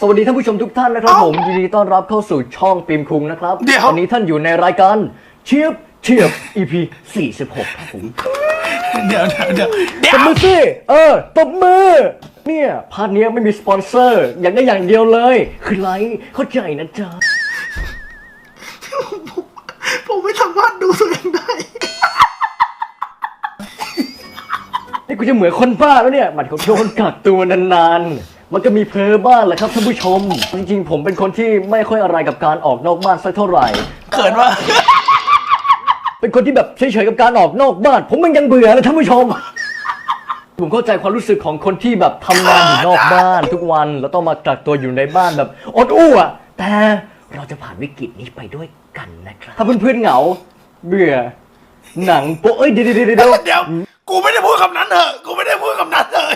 สวัสดีท่านผู้ชมทุกท่านนะครับผมยินดีต้อนรับเข้าสู่ช่องปิมคุงนะครับเดี๋ยวตอนนี้ท่านอยู่ในรายการเชียบเชียบ EP 46ครับผมเดี๋ยวเดี๋ยวเดี๋ยวเดี๋ยตวบมือสิเออตบมือ เนี่ยพาร์ทเนี้ยไม่มีสปอนเซอร์อยากได้อย่างเดียวเลย คือไลค์เข้าใจนะจ๊ะผมไม่สามารถดูตัวเองได้ นี่กูจะเหมือนคนบ้าแล้วเนี่ยมันเขาโดนกักตัวนานๆ มันก็มีเพลอบ้างแหละครับท่านผู้ชม จริงๆ ผมเป็นคนที่ไม่ค่อยอะไรกับการออกนอกบ้านสักเท่าไหร่ เขินว่า เป็นคนที่แบบเฉยๆกับการออกนอกบ้าน ผมมันยังเบื่อเลยท่านผู้ชม ผมเข้าใจความรู้สึกของคนที่แบบทำงานอยู่นอกบ้านทุกวันแล้วต้องมากักตัวอยู่ในบ้านแบบอดอู้อะแต่เราจะผ่านวิกฤตนี้ไปด้วยกันนะครับ ถ้าเพื่อนๆเหงา เบื่อ หนังโป๊ะเอ้ยเดี๋ยวเดี๋ยวเดี๋ยวเดี๋ยว กูไม่ได้พูดคำนั้นเถอะ กูไม่ได้พูดคำนั้นเลย